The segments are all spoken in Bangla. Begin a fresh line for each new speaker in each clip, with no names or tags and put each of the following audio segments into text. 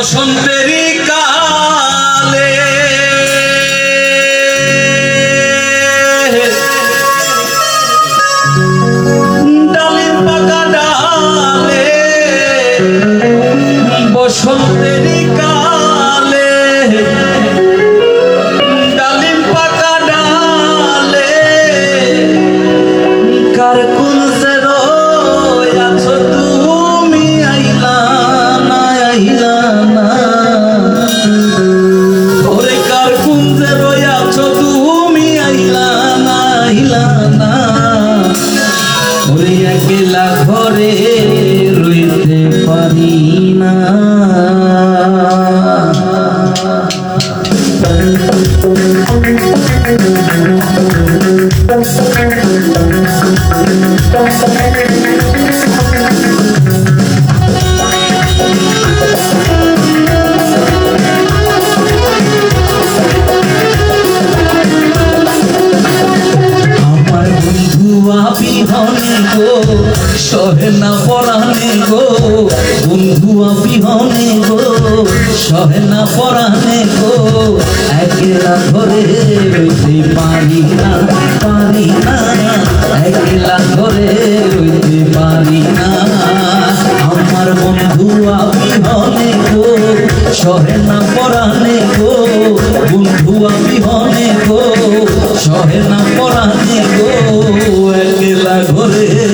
বসন্তেরই ঘরে রইতে পারি না। আমার গো, বন্ধু আবিহনে গো, সহে না পরাণে গো, একলা ঘরে রইতে পারি না পারি না, একলা ঘরে রইতে পারি না। আমার বন্ধু আবিহনে গো, সহে না পরাণে গো, বন্ধু আবিহনে গো, সহে না পরাণে গো, একলা ঘরে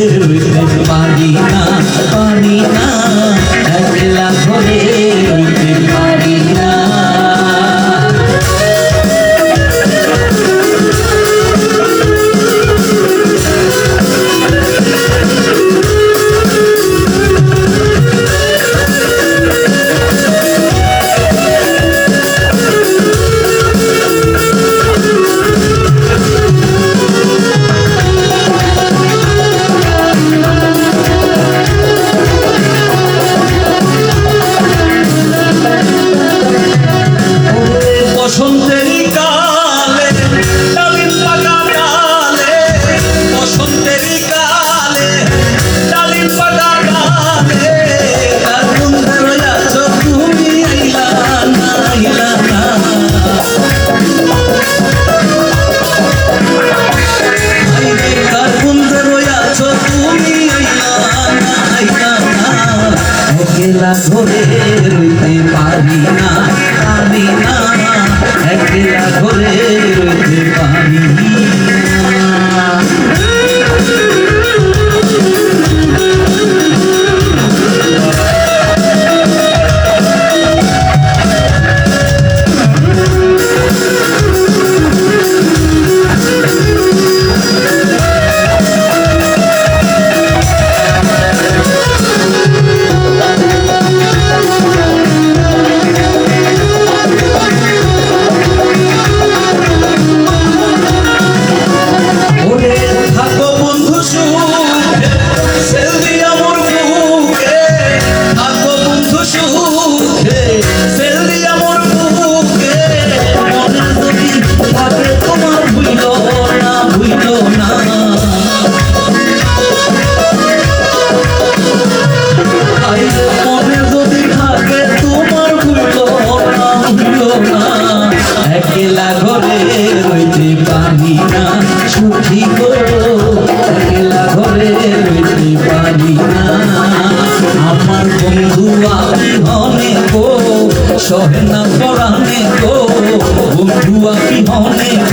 একলা ঘরে রইতে পারি না পারি না। একলা ঘরে রইতে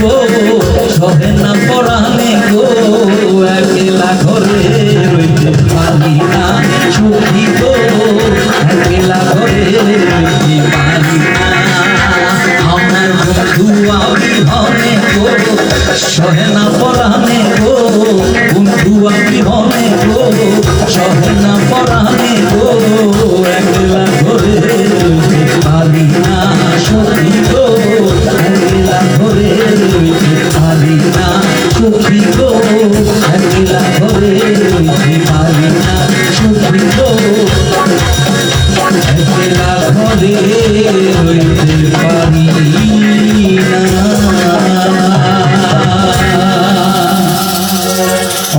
গো সহে না পরাণে গো, একলা ঘরে রইতে পারি না সুখী গো, একলা ঘরে রইতে পারি না। আমার বন্ধু আমি হনে গো সহে না পরাণে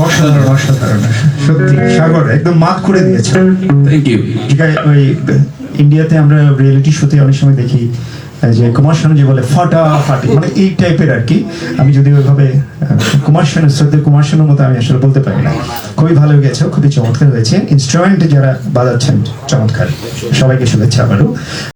অসাধারণ অসাধারণ। সত্যি সাগর একদম মাত করে দিয়েছে।
থ্যাংক ইউ
ঠিক আছে ওই ইন্ডিয়াতে আমরা রিয়েলিটি শোতে অনেক সময় দেখি যে কুমার শানু যে বলে ফাটাফাটি মানে এই টাইপের আর কি। আমি যদি ওইভাবে কুমার শানু শ্রদ্ধে কুমার শানুর মতো আমি আসলে বলতে পারি না। খুবই ভালো গেছে খুবই চমৎকার হয়েছে। ইনস্ট্রুমেন্ট যারা বাজাচ্ছেন চমৎকার। সবাইকে শুভেচ্ছা আবারও।